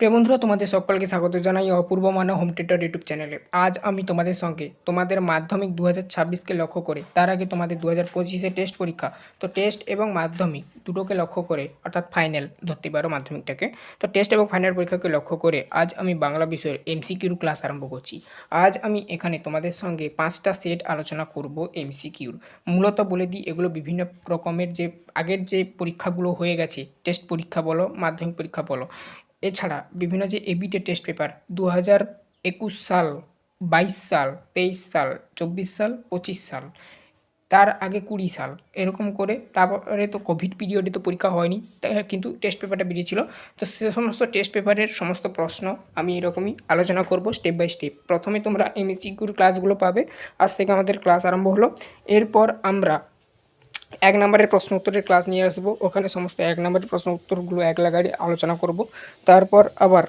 প্রিয় বন্ধুরা তোমাদের সকলকে স্বাগত জানাই Apurba Manab home theatre YouTube চ্যানেলে। আজ আমি তোমাদের সঙ্গে তোমাদের মাধ্যমিক দু হাজার ছাব্বিশকে লক্ষ্য করে, তার আগে তোমাদের দু হাজার পঁচিশে টেস্ট পরীক্ষা। তো টেস্ট এবং মাধ্যমিক দুটোকে লক্ষ্য করে, অর্থাৎ ফাইনাল ধরতে পারো মাধ্যমিকটাকে। তো টেস্ট এবং ফাইনাল পরীক্ষাকে লক্ষ্য করে আজ আমি বাংলা বিষয়ের এমসিকিউর ক্লাস আরম্ভ করছি। আজ আমি এখানে তোমাদের সঙ্গে পাঁচটা সেট আলোচনা করব এমসিকিউর। মূলত বলে দিই, এগুলো বিভিন্ন রকমের যে আগের যে পরীক্ষাগুলো হয়ে গেছে, টেস্ট পরীক্ষা বলো, মাধ্যমিক পরীক্ষা বলো এছাড়া বিভিন্ন যে এবিটে টেস্ট পেপার দু হাজার একুশ সাল, বাইশ সাল, তেইশ সাল, চব্বিশ সাল, পঁচিশ সাল, তার আগে কুড়ি সাল, এরকম করে। তারপরে তো কোভিড পিরিয়ডে তো পরীক্ষা হয়নি, তাই কিন্তু টেস্ট পেপারটা বেরিয়েছিল। তো সে সমস্ত টেস্ট পেপারের সমস্ত প্রশ্ন আমি এরকমই আলোচনা করব স্টেপ বাই স্টেপ প্রথমে তোমরা এমএসিকিউর ক্লাসগুলো পাবে। আজ থেকে আমাদের ক্লাস আরম্ভ হলো। এরপর আমরা এক নম্বরের প্রশ্ন উত্তরের ক্লাস নিয়ে আসব। ওখানে সমস্ত এক নম্বরের প্রশ্ন উত্তরগুলো এক লাগারে আলোচনা করব। তারপর আবার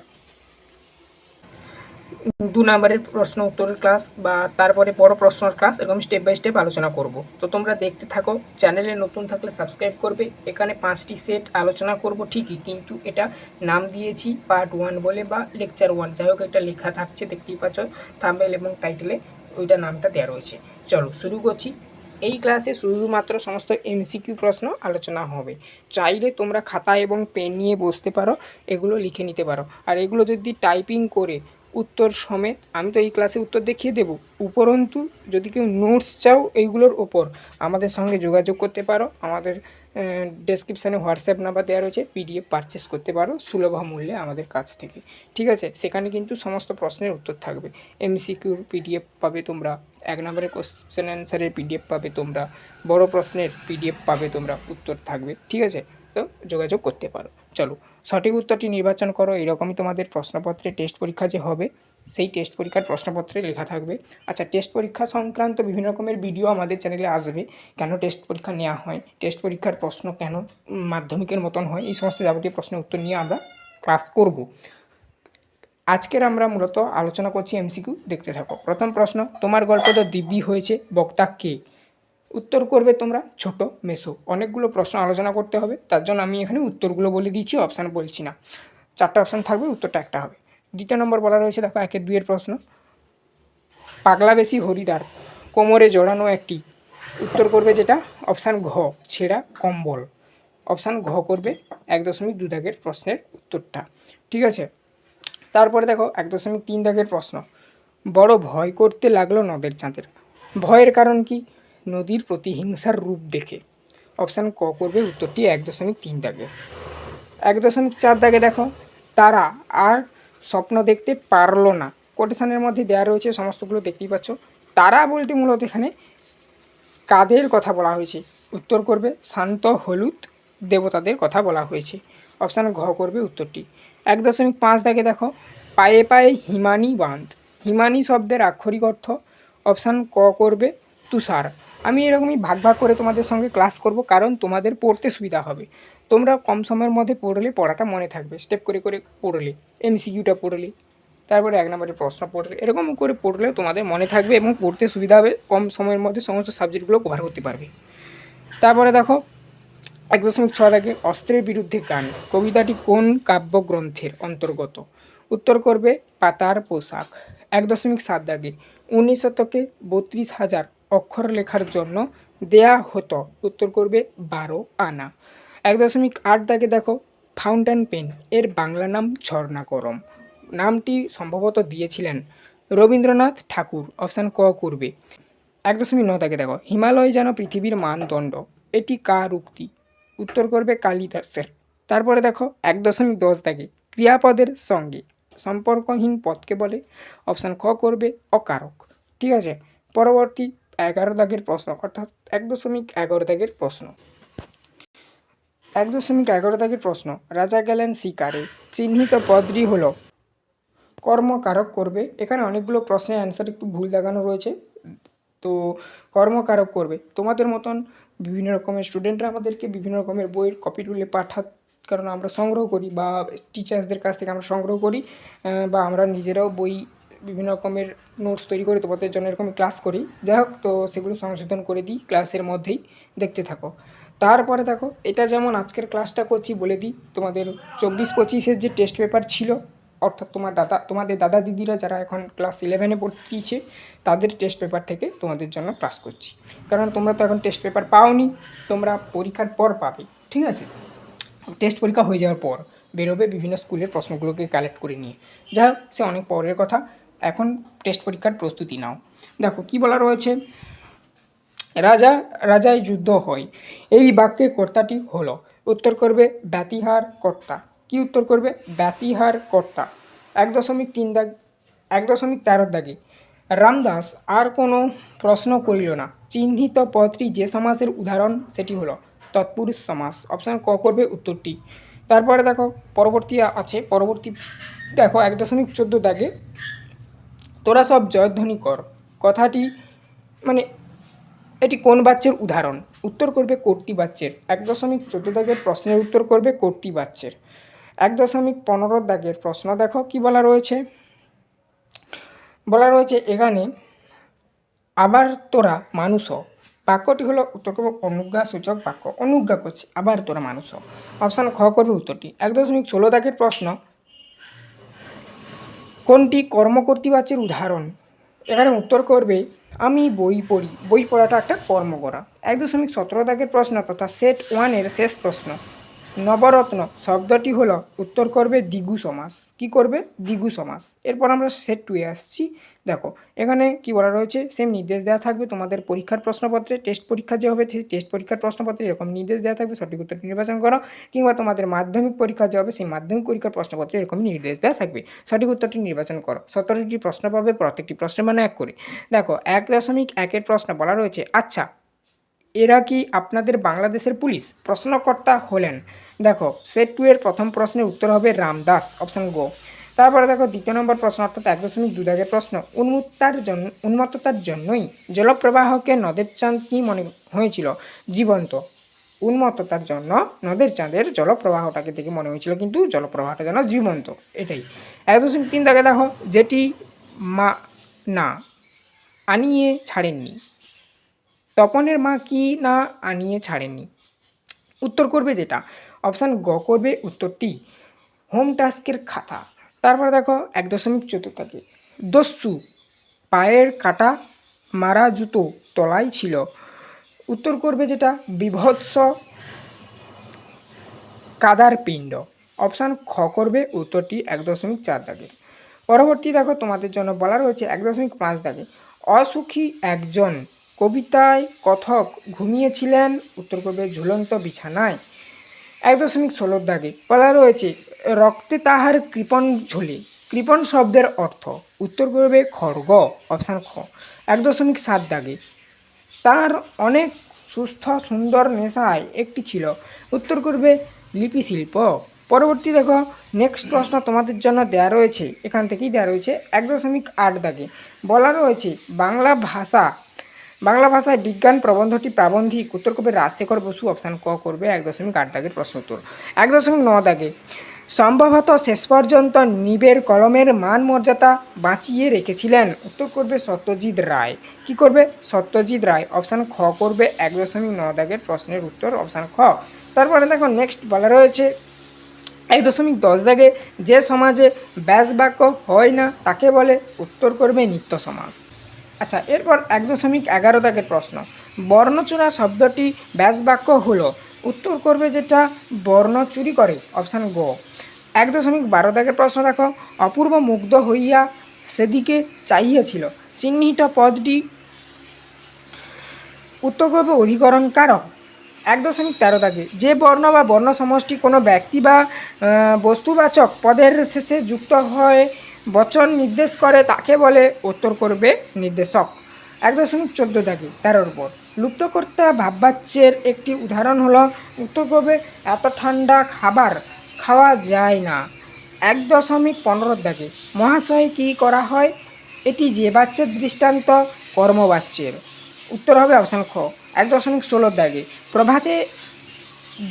দু নম্বরের প্রশ্ন উত্তরের ক্লাস বা তারপরে বড় প্রশ্নের ক্লাস এরকম স্টেপ বাই স্টেপ আলোচনা করব। তো তোমরা দেখতে থাকো চ্যানেলে নতুন থাকলে সাবস্ক্রাইব করবে। এখানে পাঁচটি সেট আলোচনা করব ঠিকই, কিন্তু এটা নাম দিয়েছি পার্ট ওয়ান বলে বা লেকচার ওয়ান যাই হোক, একটা লেখা থাকছে, দেখতেই পাচ্ছ থাম্বেল এবং টাইটেলে ওইটা নামটা দেওয়া রয়েছে। চলো, শুরু করছি। এই ক্লাসে শুধুমাত্র সমস্ত এমসিকিউ প্রশ্ন আলোচনা হবে। চাইলে তোমরা খাতা এবং পেন নিয়ে বসতে পারো, এগুলো লিখে নিতে পারো। আর এগুলো যদি টাইপিং করে উত্তর সমেত, আমি তো এই ক্লাসে উত্তর দেখিয়ে দেবো। উপরন্তু, যদি কেউ নোটস চাও এইগুলোর ওপর, আমাদের সঙ্গে যোগাযোগ করতে পারো। আমাদের ডেসক্রিপশানে হোয়াটসঅ্যাপ নাম্বার দেওয়া রয়েছে পিডিএফ পারচেস করতে পারো সুলভ মূল্যে আমাদের কাছ থেকে। ঠিক আছে? সেখানে কিন্তু সমস্ত প্রশ্নের উত্তর থাকবে। এমসিকিউর পিডিএফ পাবে তোমরা। এক নম্বরের কোশ্চেন অ্যান্সারের পিডিএফ পাবে তোমরা। বড় প্রশ্নের পিডিএফ পাবে তোমরা, উত্তর থাকবে, ঠিক আছে? তো যোগাযোগ করতে পারো। চলো, সঠিক উত্তরটি নির্বাচন করো, এরকমই তোমাদের প্রশ্নপত্রে টেস্ট পরীক্ষা যে হবে, সেই টেস্ট পরীক্ষার প্রশ্নপত্রে লেখা থাকবে। আচ্ছা টেস্ট পরীক্ষা সংক্রান্ত বিভিন্ন রকমের ভিডিও আমাদের চ্যানেলে আসবে, কেন টেস্ট পরীক্ষা নেওয়া হয় টেস্ট পরীক্ষার প্রশ্ন কেন মাধ্যমিকের মতন হয়, এই সমস্ত যাবতীয় প্রশ্নের উত্তর নিয়ে আমরা ক্লাস করব। আজকের আমরা মূলত আলোচনা করছি এমসিকিউ দেখতে থাকো। প্রথম প্রশ্ন, তোমার গল্প তো দিব্যি হয়েছে, বক্তা কে? উত্তর করবে তোমরা, ছোট মেসো। অনেকগুলো প্রশ্ন আলোচনা করতে হবে, তার জন্য আমি এখানে উত্তরগুলো বলে দিচ্ছি অপশান বলছি না। চারটা অপশান থাকবে, উত্তরটা একটা হবে। দ্বিতীয় নম্বর বলা রয়েছে, দেখো একের দুইয়ের প্রশ্ন। পাগলা বেশি হরিদার কোমরে জড়ানো একটি। উত্তর করবে যেটা অপশান ঘ, ছেঁড়া কম্বল। অপশান ঘ করবে, এক দশমিক দু দাগের প্রশ্নের উত্তরটা। ঠিক আছে? তারপরে দেখো, এক দশমিক তিন দাগের প্রশ্ন। বড় ভয় করতে লাগল নদের চাঁদের। ভয়ের কারণ কি? নদীর প্রতিহিংসার রূপ দেখে। অপশান ক করবে উত্তরটি এক দশমিক তিন দাগে। এক দশমিক চার দাগে দেখো, তারা আর স্বপ্ন দেখতে পারল না। কোটেশানের মধ্যে দেওয়া রয়েছে সমস্তগুলো দেখতেই পাচ্ছ। তারা বলতে মূলত এখানে কাদের কথা বলা হয়েছে? উত্তর করবে শান্ত হলুদ দেবতাদের কথা বলা হয়েছে। অপশান ঘ করবে উত্তরটি। এক দশমিক পাঁচ দাগে দেখো। পায়ে পায়ে হিমানি বাঁধ। হিমানি শব্দের আক্ষরিক অর্থ অপশান ক করবে তুষার। আমি এরকমই ভাগ ভাগ করে তোমাদের সঙ্গে ক্লাস করব কারণ তোমাদের পড়তে সুবিধা হবে। তোমরা কম সময়ের মধ্যে পড়লে পড়াটা মনে থাকবে। স্টেপ করে করে পড়লে এমসিকিউটা পড়লে, তারপরে এক নম্বরের প্রশ্ন পড়লে, এরকম করে পড়লে তোমাদের মনে থাকবে এবং পড়তে সুবিধা হবে। কম সময়ের মধ্যে সমস্ত সাবজেক্টগুলো কভার করতে পারবে। তারপরে দেখো এক দশমিক ছয় থেকে অস্ত্রের বিরুদ্ধে গান। কবিতাটি কোন কাব্যগ্রন্থের অন্তর্গত? উত্তর করবে, পাতার পোশাক। এক দশমিক সাত দাগে উনিশ শতকে বত্রিশ হাজার অক্ষর লেখার জন্য দেয়া হতো। উত্তর করবে, বারো আনা। এক দশমিক আট দাগে দেখো, ফাউন্টেন পেন, এর বাংলা নাম ঝর্ণা করম নামটি সম্ভবত দিয়েছিলেন রবীন্দ্রনাথ ঠাকুর, অপশান ক করবে। এক দশমিক ন দাগে দেখো, হিমালয় যেন পৃথিবীর মানদণ্ড। এটি কার উক্তি? উত্তর করবে কালিদাসের। তারপরে দেখো, এক দশমিক দশ দাগে ক্রিয়াপদের সঙ্গে সম্পর্কহীন পদকে বলে অপশান খ করবে অকারক। ঠিক আছে? পরবর্তী এগারো দাগের প্রশ্ন, অর্থাৎ এক দশমিক এগারো দাগের প্রশ্ন। এক দশমিক এগারো দাগের প্রশ্ন, রাজা গেলেন শিকারে। চিহ্নিত পদটি হলো, কর্মকারক করবে। এখানে অনেকগুলো প্রশ্নের অ্যান্সার একটু ভুল দেখানো রয়েছে। তো কর্মকারক করবে। তোমাদের মতন বিভিন্ন রকমের স্টুডেন্টরা আমাদেরকে বিভিন্ন রকমের বইয়ের কপি তুলে পাঠাত। কারণ আমরা সংগ্রহ করি বা টিচার্সদের কাছ থেকে আমরা সংগ্রহ করি বা আমরা নিজেরাও বই বিভিন্ন রকমের নোটস তৈরি করে, তোমাদের জন্য এরকম ক্লাস করি। যাই হোক, তো সেগুলো সংশোধন করে দিই ক্লাসের মধ্যেই, দেখতে থাকো। তারপরে দেখো, এটা যেমন আজকের ক্লাসটা করছি বলে দিই, তোমাদের চব্বিশ পঁচিশের যে টেস্ট পেপার ছিল অর্থাৎ তোমার দাদা তোমাদের দাদা দিদিরা যারা এখন ক্লাস ইলেভেনে পড়ছে তাদের টেস্ট পেপার থেকে তোমাদের জন্য ক্লাস করছি। কারণ তোমরা তো এখন টেস্ট পেপার পাওনি তোমরা পরীক্ষার পর পাবে ঠিক আছে? টেস্ট পরীক্ষা হয়ে যাওয়ার পর বেরোবে বিভিন্ন স্কুলের প্রশ্নগুলোকে কালেক্ট করে নিয়ে। যা হোক, সে অনেক পরের কথা। এখন টেস্ট পরীক্ষার প্রস্তুতি নাও। দেখো কি বলা রয়েছে? রাজা রাজায় যুদ্ধ হয়। এই বাক্যের কর্তাটি হলো উত্তর করবে ব্যতিহার কর্তা। কি উত্তর করবে? ব্যতিহার কর্তা। এক দশমিক তিন দাগ, এক দশমিক তেরোর দাগে। রামদাস আর কোনো প্রশ্ন করিল না। চিহ্নিত পদটি যে সমাসের উদাহরণ, সেটি হলো তৎপুরুষ সমাস। অপশান ক করবে উত্তরটি। তারপরে দেখো, পরবর্তী আছে, পরবর্তী, দেখো, এক দশমিক চোদ্দ দাগে, তোরা সব জয়ধ্বনি কর। কথাটি মানে এটি কোন বাচ্চের উদাহরণ? উত্তর করবে কোটটি বাচ্চের এক দশমিক চোদ্দ দাগের প্রশ্নের উত্তর করবে কোটটি বাচ্চের এক দশমিক পনেরো দাগের প্রশ্ন দেখো, কি বলা রয়েছে? বলা রয়েছে, এখানে আবার তোরা মানুষ। বাক্যটি হলো উত্তর করবে, অনুজ্ঞা সূচক বাক্য। অনুজ্ঞা করছে আবার তোরা মানুষ। অপশান খ করবে উত্তরটি। এক দশমিক ষোলো দাগের প্রশ্ন, কোনটি কর্মকর্তৃবাচ্যের উদাহরণ? এখানে উত্তর করবে, আমি বই পড়ি। বই পড়াটা একটা কর্ম করা এক দশমিক সতেরো দাগের প্রশ্ন তথা সেট ওয়ানের শেষ প্রশ্ন। নবরত্ন শব্দটি হলো, উত্তর করবে দ্বিগু সমাস। কি করবে? দ্বিগু সমাস। এরপর আমরা সেট টুয়ে আসছি। দেখো, এখানে কি বলা রয়েছে? সেম নির্দেশ দেওয়া থাকবে তোমাদের পরীক্ষার প্রশ্নপত্রে। টেস্ট পরীক্ষা যে হবে, সেই টেস্ট পরীক্ষার প্রশ্নপত্রে এরকম নির্দেশ দেওয়া থাকবে। সঠিক উত্তরটি নির্বাচন করো। কিংবা তোমাদের মাধ্যমিক পরীক্ষা যে হবে, সেই মাধ্যমিক পরীক্ষার প্রশ্নপত্রে এরকম নির্দেশ দেওয়া থাকবে। সঠিক উত্তরটি নির্বাচন করো। সতেরোটি প্রশ্ন পাবে, প্রত্যেকটি প্রশ্নের মানে এক করে। দেখো, এক দশমিক একের প্রশ্ন বলা রয়েছে। আচ্ছা এরা কি আপনাদের বাংলাদেশের পুলিশ? প্রশ্নকর্তা হলেন। দেখো সেট টু এর প্রথম প্রশ্নের উত্তর হবে রামদাস অপশান গো তারপরে দেখো, দ্বিতীয় নম্বর প্রশ্ন অর্থাৎ এক দশমিক দু দাগের প্রশ্ন। উন্মুক্তার জন্য উন্মত্ততার জন্যই জলপ্রবাহকে নদের চাঁদ কি মনে হয়েছিল? জীবন্ত। উন্মত্ততার জন্য নদের চাঁদের জলপ্রবাহটাকে দেখে মনে হয়েছিল, কিন্তু জলপ্রবাহটা যেন জীবন্ত। এটাই। এক দশমিক তিন দাগে দেখো, যেটি মা না, আনিয়ে ছাড়েননি। তপনের মা কি না আনিয়ে ছাড়েননি? উত্তর করবে যেটা। অপশান গ করবে, উত্তরটি হোম টাস্কের খাতা। তারপর দেখো, এক দশমিক চোদ্দ থাকে দস্যু, পায়ের কাটা মারা জুতো তলায় ছিল। উত্তর করবে যেটা, বিভৎস কাদার পিণ্ড। অপশান খ করবে, উত্তরটি এক দশমিক চার দাগের। পরবর্তী দেখো, তোমাদের জন্য বলা রয়েছে এক দশমিক পাঁচ দাগে। অসুখী একজন কবিতায় কথক ঘুমিয়েছিলেন, উত্তর করবে ঝুলন্ত বিছানায়। এক দশমিক ষোলোর দাগে বলা রয়েছে, রক্তে তাহার কৃপণ ঝুলে। কৃপণ শব্দের অর্থ, উত্তর করবে খড়গ, অপশান খ। এক দশমিক সাত দাগে, তার অনেক সুস্থ সুন্দর নেশায় একটি ছিল। উত্তর করবে লিপি শিল্প পরবর্তী দেখো, নেক্সট প্রশ্ন তোমাদের জন্য দেওয়া রয়েছে। এখান থেকেই দেওয়া রয়েছে, এক দশমিক আট দাগে। বলা রয়েছে, বাংলা ভাষা বাংলা ভাষায় বিজ্ঞান প্রবন্ধটি প্রাবন্ধিক। উত্তর করবে রাজশেখর বসু অপশান ক করবে এক দশমিক আট দাগের প্রশ্ন উত্তর। এক দশমিক ন দাগে, সম্ভবত শেষ পর্যন্ত নিবের কলমের মান মর্যাদা বাঁচিয়ে রেখেছিলেন। উত্তর করবে সত্যজিৎ রায়। কি করবে? সত্যজিৎ রায়, অপশান খ করবে এক দশমিক ন দাগের প্রশ্নের উত্তর, অপশান খ। তারপরে দেখো নেক্সট বলা রয়েছে, এক দশমিক দশ দাগে, যে সমাজে ব্যাস বাক্য হয় না তাকে বলে উত্তর করবে নিত্য সমাজ। আচ্ছা এরপর এক দশমিক এগারো দাগের প্রশ্ন। বর্ণচূড়া শব্দটি ব্যাস বাক্য হলো। উত্তর করবে যেটা বর্ণ চুরি করে, অপশান গ। এক দশমিক বারো দাগের প্রশ্ন দেখো। অপূর্ব মুগ্ধ হইয়া সেদিকে চাইয়াছিল চিহ্নিত পদটি উত্তর করবে অধিকরণ কারক। এক দশমিক তেরো দাগে, যে বর্ণ বা বর্ণ সমষ্টি কোনো ব্যক্তি বা বস্তুবাচক পদের শেষে যুক্ত হয় বচন নির্দেশ করে, তাকে বলে উত্তর করবে নির্দেশক। এক দশমিক চোদ্দ দাগে তেরোর উপর। লুপ্তকর্তা ভাববাচ্যের একটি উদাহরণ হলো, উত্তর করবে, এত ঠান্ডা খাবার খাওয়া যায় না। এক দশমিক পনেরো দাগে, মহাশয় কী করা হয়? এটি যে বাচ্চার দৃষ্টান্ত, কর্মবাচ্যের। উত্তর হবে অপশান খ। এক দশমিক ষোলো দাগে, প্রভাতে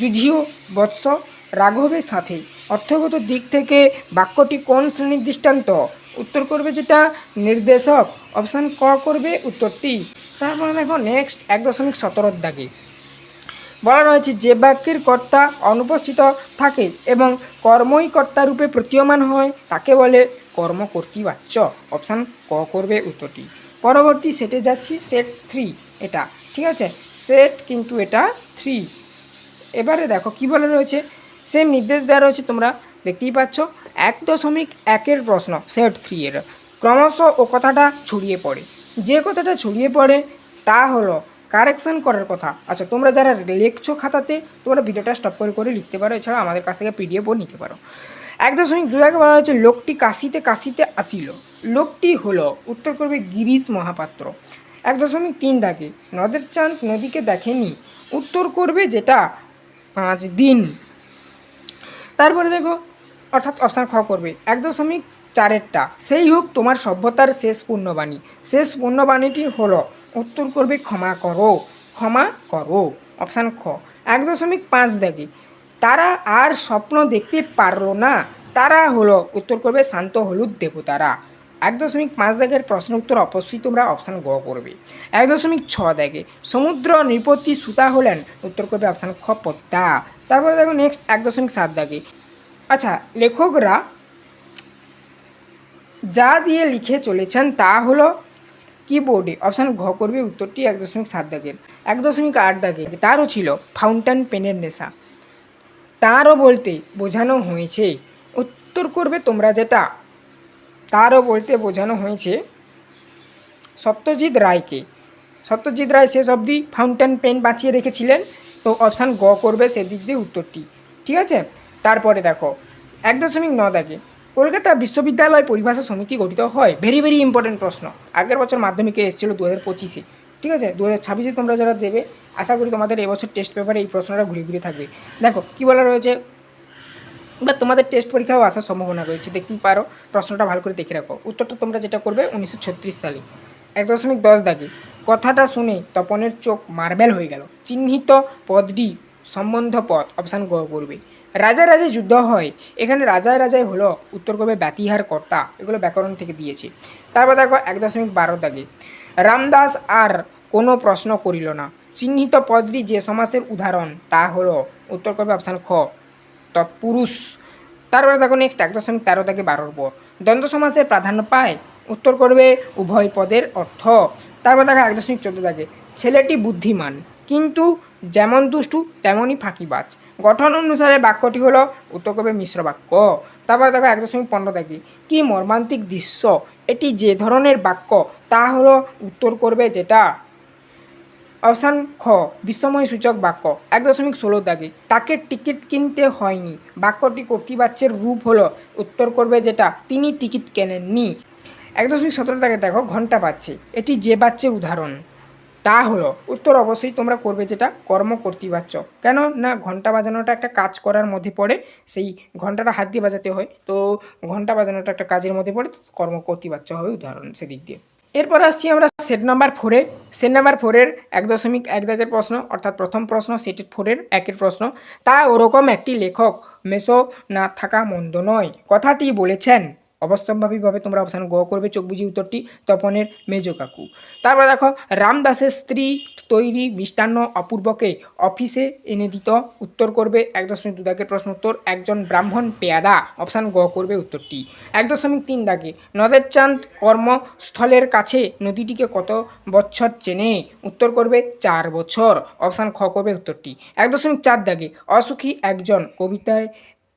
যুঝিও বৎস রাঘবের সাথে অর্থগত দিক থেকে বাক্যটি কোন শ্রেণির দৃষ্টান্ত? উত্তর করবে যেটা নির্দেশক, অপশান ক করবে উত্তরটি। তারপরে দেখো নেক্সট এক দশমিক সতেরোর দাগে। বলা রয়েছে যে বাক্যের কর্তা অনুপস্থিত থাকে এবং কর্মই কর্তা রূপে প্রতীয়মান হয়, তাকে বলে কর্মকর্তী বাচ্য অপশান ক করবে উত্তরটি। পরবর্তী সেটে যাচ্ছি সেট থ্রি এটা। ঠিক আছে? সেট কিন্তু এটা থ্রি এবারে দেখো কী বলে রয়েছে? সেম নির্দেশ দেওয়া রয়েছে, তোমরা দেখতেই পাচ্ছ। এক দশমিক একের প্রশ্ন সেট থ্রি এর। ক্রমশ ও কথাটা ছড়িয়ে পড়ে। যে কথাটা ছড়িয়ে পড়ে, তা হলো কারেকশন করার কথা। আচ্ছা তোমরা যারা লিখছো খাতাতে, তোমরা ভিডিওটা স্টপ করে করে লিখতে পারো। এছাড়া আমাদের কাছ থেকে পিডিএফও নিতে পারো। এক দশমিক দু আগে বলা হয়েছে, লোকটি কাশিতে কাশিতে আসিল। লোকটি হলো উত্তর করবে, গিরিশ মহাপাত্র। এক দশমিক তিন দাগে, নদের চাঁদ নদীকে দেখেনি। উত্তর করবে, যেটা পাঁচ দিন। তারপরে দেখো, অর্থাৎ অপশান খ করবে। এক দশমিক চারেরটা। সেই হোক তোমার সভ্যতার শেষ পূর্ণবাণী। শেষ পূর্ণবাণীটি হলো, উত্তর করবে ক্ষমা করো ক্ষমা করো। অপশান খ। এক দশমিক পাঁচ দেখি। তারা আর স্বপ্ন দেখতে পারল না। তারা হলো, উত্তর করবে শান্ত হলুদ দেবতারা। এক দশমিক পাঁচ দাগের প্রশ্ন উত্তর অবশ্যই তোমরা অপশান গ করবে। এক দশমিক ছ দাগে, সমুদ্র নৃপতি সুতা হলেন, উত্তর করবে অপশান খ পদ্মা। তারপরে দেখো নেক্সট এক দশমিক সাত দাগে। আচ্ছা লেখকরা যা দিয়ে লিখে চলেছেন তা হলো কিবোর্ডে অপশান ঘ করবে, উত্তরটি এক দশমিক সাত দাগের এক দশমিক আট দাগে, তারও ছিল ফাউন্টেন পেনের নেশা। তারও বলতে বোঝানো হয়েছে। উত্তর করবে তোমরা যেটা তারও বলতে বোঝানো হয়েছে সত্যজিৎ রায়কে। সত্যজিৎ রায় শেষ অবধি ফাউন্টেন পেন বাঁচিয়ে রেখেছিলেন। তো অপশান গ করবে সেদিক দিয়ে উত্তরটি। ঠিক আছে? তারপরে দেখো, এক দশমিক ন দাগে, কলকাতা বিশ্ববিদ্যালয় পরিভাষা সমিতি গঠিত হয়। ভেরি ভেরি ইম্পর্টেন্ট প্রশ্ন। আগের বছর মাধ্যমিকে এসেছিল দু হাজার পঁচিশে। ঠিক আছে? দু হাজার ছাব্বিশে তোমরা যারা দেবে, আশা করি তোমাদের এবছর টেস্ট পেপারে এই প্রশ্নটা ঘুরে ঘুরে থাকবে। দেখো, কী বলা রয়েছে? বা তোমাদের টেস্ট পরীক্ষাও আসার সম্ভাবনা রয়েছে। দেখতেই পারো, প্রশ্নটা ভালো করে দেখে রাখো। উত্তরটা তোমরা যেটা করবে উনিশশো ছত্রিশ সালে। এক দশমিক দশ দাগে। কথাটা শুনে তপনের চোখ মার্বেল হয়ে গেল। চিহ্নিত পদটি সম্বন্ধ পদ, অপশান গ করবে রাজা রাজায় যুদ্ধ হয়। এখানে রাজায় রাজায় হলো উত্তর করবে ব্যতিহার কর্তা। এগুলো ব্যাকরণ থেকে দিয়েছে। তারপর দেখো এক দশমিক বারো দাগে। রামদাস আর কোনো প্রশ্ন করিল না। চিহ্নিত পদটি যে সমাসের উদাহরণ, তা হলো উত্তর করবে অপশান খ। তৎপুরুষ তারপরে দেখো নেক্সট এক দশমিক তেরো থেকে বারোর পর দ্বন্দ্ব সমাসের প্রাধান্য পায়, উত্তর করবে উভয় পদের অর্থ। তারপর দেখো এক দশমিক চোদ্দ থাকে ছেলেটি বুদ্ধিমান, কিন্তু যেমন দুষ্টু, তেমনই ফাঁকিবাজ। গঠন অনুসারে বাক্যটি হলো, উত্তর করবে মিশ্র বাক্য। তারপরে দেখো এক দশমিক পনেরো থেকে কি মর্মান্তিক দৃশ্য, এটি যে ধরনের বাক্য, তা হলো, উত্তর করবে যেটা অপশান খ বিস্ময় সূচক বাক্য। এক দশমিক ষোলো দাগে। তাকে টিকিট কিনতে হয়নি। বাক্যটি কর্তৃবাচ্যের রূপ হলো? উত্তর করবে যেটা তিনি টিকিট কেনেননি এক দশমিক সতেরো দাগে দেখো ঘণ্টা পাচ্ছে এটি যে বাচ্চের উদাহরণ তা হলো। উত্তর অবশ্যই তোমরা করবে যেটা কর্ম কর্তৃবাচ্য। কেন না ঘণ্টা বাজানোটা একটা কাজ করার মধ্যে পড়ে? সেই ঘন্টাটা হাত দিয়ে বাজাতে হয়। তো ঘণ্টা বাজানোটা একটা কাজের মধ্যে পড়ে কর্ম কর্তৃবাচ্য হবে উদাহরণ সেদিক দিয়ে। এরপর আসছি আমরা সেট নাম্বার ফোরে সেট নাম্বার ফোরের এক দশমিক এক দাগের প্রশ্ন, অর্থাৎ প্রথম প্রশ্ন সেটের ফোরের একের প্রশ্ন, তা ওরকম একটি লেখক মেসো না থাকা মন্দ নয়। কথাটি বলেছেন অবশ্যম্ভাবীভাবে তোমরা অপশান গ করবে, চোখ বুঝি উত্তরটি তপনের মেজ কাকু। তারপর দেখো, রামদাসের স্ত্রী তৈরি মিষ্টান্ন অপূর্বকে অফিসে এনে দিত। উত্তর করবে এক দশমিক দু দাগের প্রশ্ন উত্তর, একজন ব্রাহ্মণ পেয়াদা। অপশান গ করবে উত্তরটি। এক দশমিক তিন দাগে নদের চাঁদ কর্মস্থলের কাছে নদীটিকে কত বছর চেনে? উত্তর করবে চার বছর। অপশান খ করবে উত্তরটি। এক দশমিক চার দাগে, অসুখী একজন কবিতায়,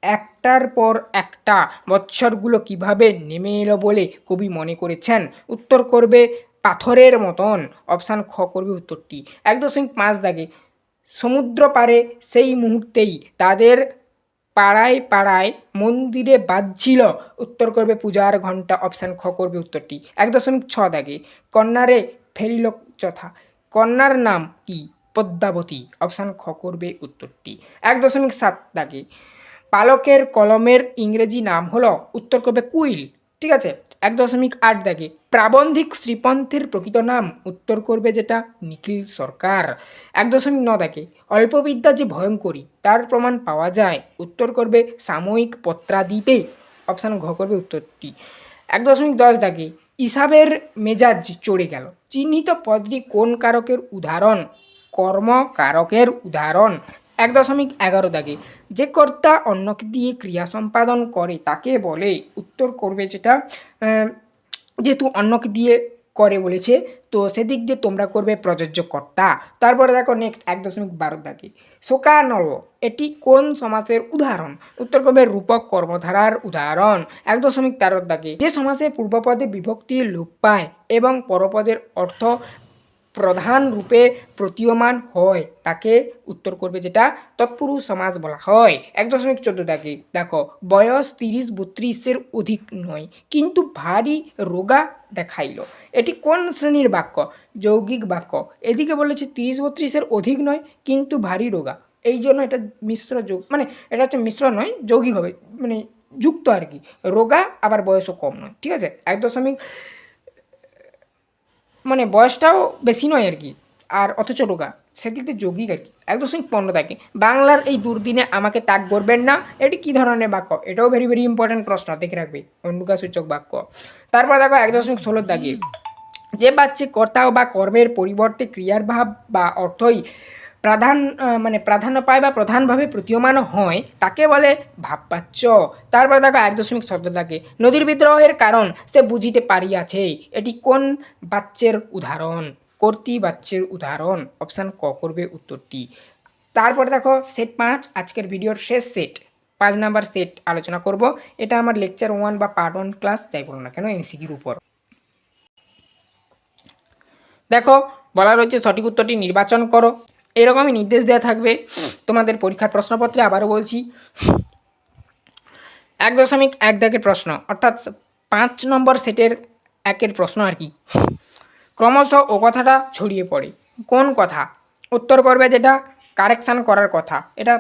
একটার পর একটা বৎসরগুলো কীভাবে নেমে এলো বলে কবি মনে করেছেন? উত্তর করবে পাথরের মতন। অপশান খ করবে উত্তরটি। এক দশমিক পাঁচ দাগে, সমুদ্র পারে সেই মুহূর্তেই তাদের পাড়ায় পাড়ায় মন্দিরে বাজছিল। উত্তর করবে পূজার ঘণ্টা অপশান খ করবে উত্তরটি। এক দশমিক ছ দাগে, কন্যারে ফেরিল যথা, কন্যার নাম কি? পদ্মাবতী। অপশান খ করবে উত্তরটি। এক দশমিক সাত দাগে, পালকের কলমের ইংরেজি নাম হলো, উত্তর করবে কুইল। ঠিক আছে, এক দশমিক আট দাগে প্রাবন্ধিক শ্রীপন্থের প্রকৃত নাম উত্তর করবে যেটা নিখিল সরকার। এক দশমিক ন দাগে অল্পবিদ্যা যে ভয়ঙ্করী, তার প্রমাণ পাওয়া যায়। উত্তর করবে সাময়িক পত্রাদিতে। অপশান ঘ করবে উত্তরটি। এক দশমিক দশ দাগে ইসাবের মেজাজ চড়ে গেল। চিহ্নিত পদটি কোন কারকের উদাহরণ? কর্মকারকের উদাহরণ। এক দশমিক এগারো দাগে। যে কর্তা অন্যকে দিয়ে ক্রিয়া সম্পাদন করে, তাকে বলে, উত্তর করবে যেটা যেহেতু অন্যকে দিয়ে করে বলেছে, তো সেদিক দিয়ে তোমরা করবে প্রযোজ্য কর্তা। তারপরে দেখো নেক্সট এক দশমিক বারো দাগে। শোকানল, এটি কোন সমাসের উদাহরণ? উত্তর করবে রূপক কর্মধারার উদাহরণ। এক দশমিক তেরো দাগে। যে সমাসে পূর্বপদে বিভক্তি লোপ পায় এবং পরপদের অর্থ প্রধান রূপে প্রতীয়মান হয়, তাকে উত্তর করবে যেটা তৎপুরুষ সমাজ বলা হয়। এক দশমিক চোদ্দ দাগে দেখো, বয়স তিরিশ বত্রিশের অধিক নয়, কিন্তু ভারী রোগা দেখাইল। এটি কোন শ্রেণির বাক্য? যৌগিক বাক্য। এদিকে বলেছে তিরিশ বত্রিশের অধিক নয়, কিন্তু ভারী রোগা। এই জন্য এটা মিশ্র যোগ মানে এটা হচ্ছে মিশ্র নয়, যৌগিক হবে মানে যুক্ত আর কি। রোগা আবার বয়সও কম নয়, ঠিক আছে? এক দশমিক মানে বয়সটাও বেশি নয় আর কি। আর অথচ রোগা সেদিক দিয়ে যৌগিক আর কি। এক দশমিক পনেরো থাকে বাংলার এই দুর্দিনে আমাকে তাক করবেন না। এটি কী ধরনের বাক্য? এটাও ভেরি ভেরি ইম্পর্ট্যান্ট প্রশ্ন, দেখে রাখবে। অনুকা সূচক বাক্য। তারপর দেখো এক দশমিক ষোলোর দাগে যে বাচ্চা কর্তা বা কর্মের পরিবর্তে ক্রিয়ার ভাব বা অর্থই প্রাধান মানে প্রাধান্য পায় বা প্রধানভাবে প্রতীয়মান হয়, তাকে বলে ভাববাচ্য তারপর দেখো এক দশমিক শব্দ থাকে। নদীর বিদ্রোহের কারণ সে বুঝিতে পারিয়াছে। এটি কোন বাচ্চের উদাহরণ? কর্তৃ বাচ্চের উদাহরণ। অপশান ক করবে উত্তরটি। তারপর দেখো সেট পাঁচ, আজকের ভিডিওর শেষ সেট। পাঁচ নাম্বার সেট আলোচনা করব। এটা আমার লেকচার ওয়ান বা পার্ট ওয়ান ক্লাস যাই বলো না কেন এমসিকির উপর। দেখো, বলা রয়েছে সঠিক উত্তরটি নির্বাচন করো। এরকমই নির্দেশ দেওয়া থাকবে। তোমাদের পরীক্ষার প্রশ্নপত্রে আবারও বলছি, এক দশমিক এক দাগের প্রশ্ন, অর্থাৎ পাঁচ নম্বর সেটের একের প্রশ্ন আর কি। ক্রমশ ও কথাটা ছড়িয়ে পড়ে। কোন কথা? উত্তর করবে যেটা, কারেকশান করার কথা। এটা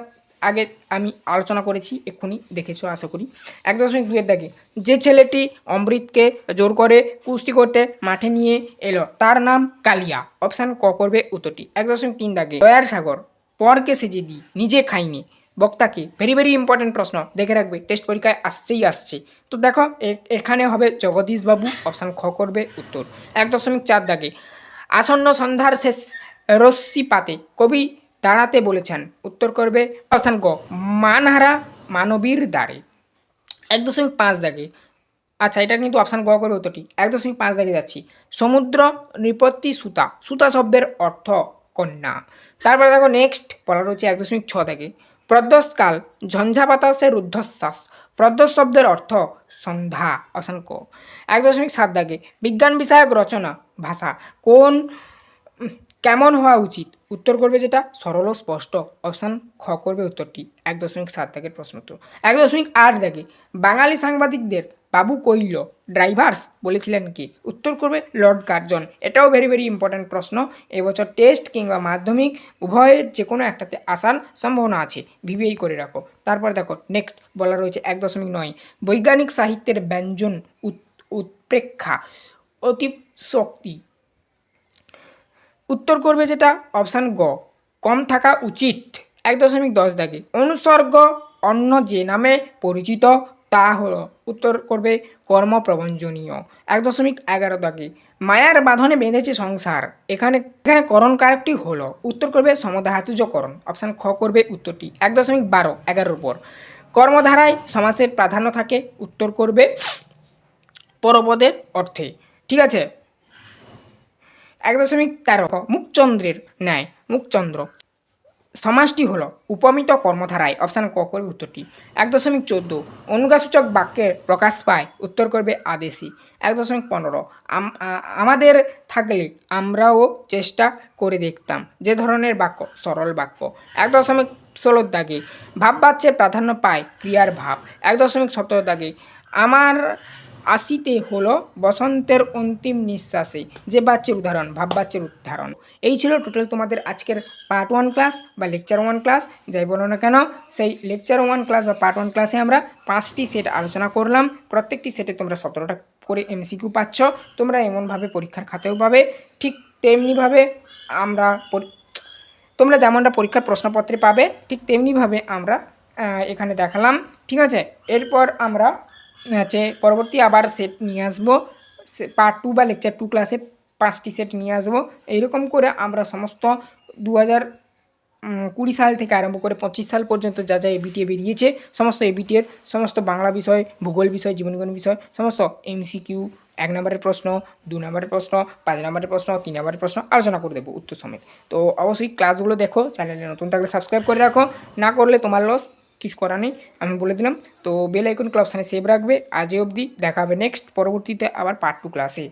আগে আমি আলোচনা করেছি, এক্ষুনি দেখেছ, আশা করি। এক দশমিক দুয়ের দাগে, যে ছেলেটি অমৃতকে জোর করে কুস্তি করতে মাঠে নিয়ে এলো, তার নাম কালিয়া। অপশান ক করবে উত্তরটি। এক দশমিক তিন দাগে দয়ার সাগর, পরকে সেজে দিই নিজে খাইনি। বক্তাকে ভেরি ভেরি ইম্পর্টেন্ট প্রশ্ন, দেখে রাখবে টেস্ট পরীক্ষায় আসছেই আসছে। তো দেখো এখানে হবে জগদীশবাবু অপশান খ করবে উত্তর। এক দশমিক চার দাগে, আসন্ন সন্ধ্যার শেষ রশ্মিপাতে কবি দাঁড়াতে বলেছেন। উত্তর করবে অপশান গ, মানহারা মানবীর দ্বারে এক দশমিক পাঁচ দাগে। আচ্ছা এটা কিন্তু অপশান গ করে উত্তরটি। এক দশমিক পাঁচ দাগে যাচ্ছি। সমুদ্র নৃপত্তি সুতা। সুতা শব্দের অর্থ কন্যা। তারপরে দেখো নেক্সট বলা রয়েছে এক দশমিক ছ থেকে প্রদ্যোৎকাল ঝঞ্ঝা বাতাসের রুদ্ধশ্বাস প্রদ্যোৎ শব্দের অর্থ সন্ধ্যা, অপশান ক। এক দশমিক সাত দাগে। বিজ্ঞান বিষয়ক রচনা, ভাষা। কোন কেমন হওয়া উচিত? উত্তর করবে যেটা সরল ও স্পষ্ট। অপশান খ করবে উত্তরটি। এক দশমিক সাত দাগের প্রশ্ন উত্তর। এক দশমিক আট দাগে বাঙালি সাংবাদিকদের বাবু কইল, ড্রাইভার্স বলেছিলেন কি? উত্তর করবে লর্ড কার্জন। এটাও ভেরি ভেরি ইম্পর্ট্যান্ট প্রশ্ন। এবছর টেস্ট কিংবা মাধ্যমিক উভয়ের যে কোনো একটাতে আসার সম্ভাবনা আছে। ভিভিআই করে রাখো। তারপর দেখো নেক্সট বলা রয়েছে এক দশমিক নয়। বৈজ্ঞানিক সাহিত্যের ব্যঞ্জন উৎ- উৎপ্রেক্ষা অতিশক্তি উত্তর করবে যেটা অপশান গ। কম থাকা উচিত। এক দশমিক দশ দাগে। অনুসর্গ অন্য যে নামে পরিচিত, তা হলো, উত্তর করবে কর্মপ্রবঞ্জনীয়। এক দশমিক এগারো দাগে। মায়ার বাঁধনে বেঁধেছে সংসার। এখানে এখানে করণ কারকটি হলো। উত্তর করবে সমধাতুজকরণ। অপশান খ করবে উত্তরটি। এক দশমিক বারো, এগারোর উপর। কর্মধারায় সমাসের প্রাধান্য থাকে। উত্তর করবে পরপদের অর্থে। ঠিক আছে? এক দশমিক তেরো মুখচন্দ্রের ন্যায়, মুখচন্দ্র। সমাজটি হলো উপমিত কর্মধারায়। অপশান ক করবে উত্তরটি। এক দশমিক চোদ্দ অনুগাসূচক বাক্যের প্রকাশ পায়, উত্তর করবে আদেশি। এক দশমিক পনেরো আমাদের থাকলে আমরাও চেষ্টা করে দেখতাম। যে ধরনের বাক্য, সরল বাক্য। এক দশমিক ষোলোর দাগে ভাব বাচ্যের প্রাধান্য পায় ক্রিয়ার ভাব। এক দশমিক সতেরো দাগে, আমার আসিতে হলো বসন্তের অন্তিম নিঃশ্বাসে। যে বাচ্চার উদাহরণ, ভাব বাচ্চার উদাহরণ। এই ছিল টোটাল তোমাদের আজকের পার্ট ওয়ান ক্লাস বা লেকচার ওয়ান ক্লাস যাই বলো না কেন, সেই লেকচার ওয়ান ক্লাস বা পার্ট ওয়ান ক্লাসে আমরা পাঁচটি সেট আলোচনা করলাম। প্রত্যেকটি সেটে তোমরা সতেরোটা করে এমসিকিউ পাচ্ছ। তোমরা এমনভাবে পরীক্ষার খাতেও পাবে। ঠিক তেমনিভাবে আমরা তোমরা যেমনটা পরীক্ষার প্রশ্নপত্রে পাবে, ঠিক তেমনিভাবে আমরা এখানে দেখালাম। ঠিক আছে? এরপর আমরা হচ্ছে পরবর্তী আবার সেট নিয়ে আসব। পার্ট টু বা লেকচার টু ক্লাসে পাঁচটি সেট নিয়ে আসব। এইরকম করে আমরা সমস্ত দু কুড়ি সাল থেকে আরম্ভ করে পঁচিশ সাল পর্যন্ত যা যা এবিটিএ বেরিয়েছে, সমস্ত এবিটিএর সমস্ত বাংলা বিষয়, ভূগোল বিষয়, জীবনগণ বিষয়, সমস্ত এমসিকিউ এক নম্বরের প্রশ্ন, দু নম্বরের প্রশ্ন, পাঁচ নম্বরের প্রশ্ন, তিন নম্বরের প্রশ্ন আলোচনা করে দেবো উত্তর সমেত। তো অবশ্যই ক্লাসগুলো দেখো চ্যানেলে নতুন থাকলে সাবস্ক্রাইব করে রাখো, না করলে তোমার লস কিছু করা নেই, আমি বলে দিলাম। তো বেল আইকন ক্লাবসানে সেভ রাখবে। আজে অবধি দেখা হবে নেক্সট পরবর্তীতে আবার পার্ট টু ক্লাসে